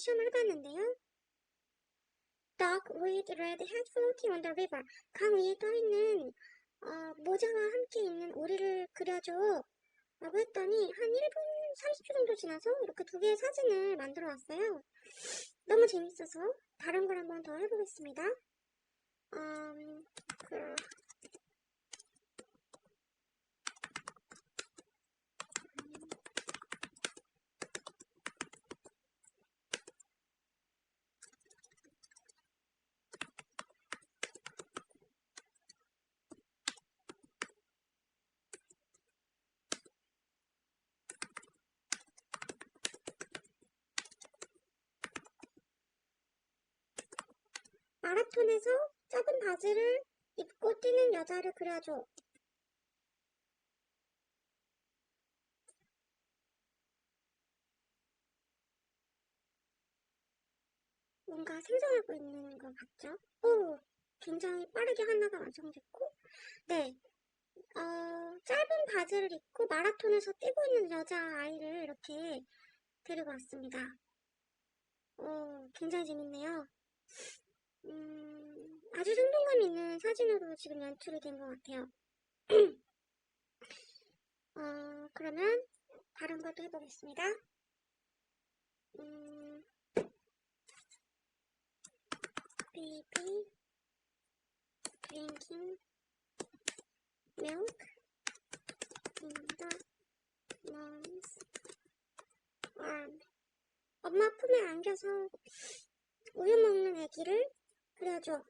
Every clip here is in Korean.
시험을 해봤는데요. Dog with red hat floating on the river. 강 위에 떠있는 어, 모자와 함께 있는 오리를 그려줘. 라고 했더니 한 1분 30초 정도 지나서 이렇게 두 개의 사진을 만들어 왔어요. 너무 재밌어서 다른 걸 한번 더 해보겠습니다. 음, 그, 마라톤에서 작은 바지를 입고 뛰는 여자를 그려줘. 뭔가 생성하고 있는 것 같죠? 오, 굉장히 빠르게 하나가 완성됐고, 네, 어, 짧은 바지를 입고 마라톤에서 뛰고 있는 여자아이를 이렇게 데리고 왔습니다. 오, 굉장히 재밌네요. 음, 아주 생동감 있는 사진으로 지금 연출이 된 것 같아요. 어, 그러면 다른 것도 해보겠습니다. 음, baby drinking milk in the mom's arm. 엄마 품에 안겨서 우유 먹는 아기를 그려줘.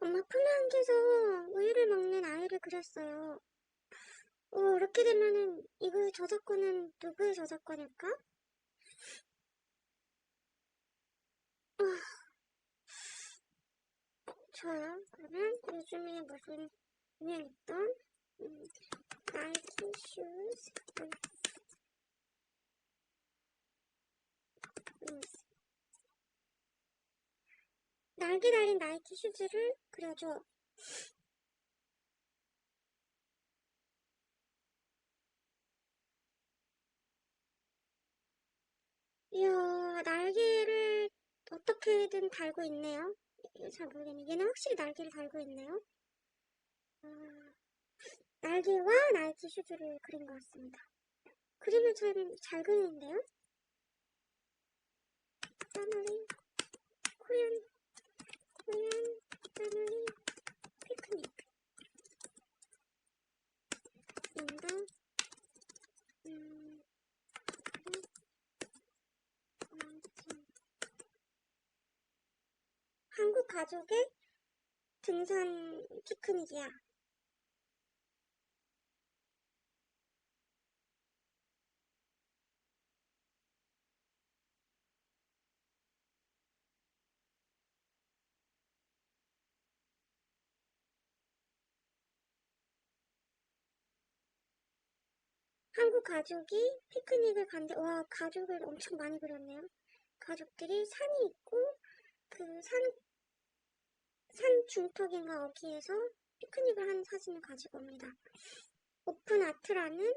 엄마 품에 안겨서 우유를 먹는 아이를 그렸어요. 오, 이렇게 되면은 이거 저작권은 누구의 저작권일까? 아, 좋아요. 그러면 요즘에 무슨 유행했던 음, 나이키 슈즈 음, 날개 달린 나이키 슈즈를 그려줘. 이야, 날개를 어떻게든 달고 있네요. 이거 잘 모르겠네. 얘는 확실히 날개를 달고 있네요. 아, 날개와 나이키 슈즈를 그린 것 같습니다. 그림을 참잘 그리는데요? 패밀리, 코리안, 코리안, 패밀리, 피크닉. 인더, 음, 그리고 아무튼 한국 가족의 등산 피크닉이야. 한국 가족이 피크닉을 간대. 와, 가족을 엄청 많이 그렸네요. 가족들이 산이 있고 그 산, 산 중턱인가 어귀에서 피크닉을 하는 사진을 가지고 옵니다. 오픈 아트라는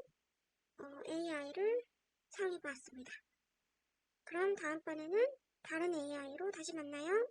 어, AI를 사용해 봤습니다. 그럼 다음번에는 다른 AI로 다시 만나요.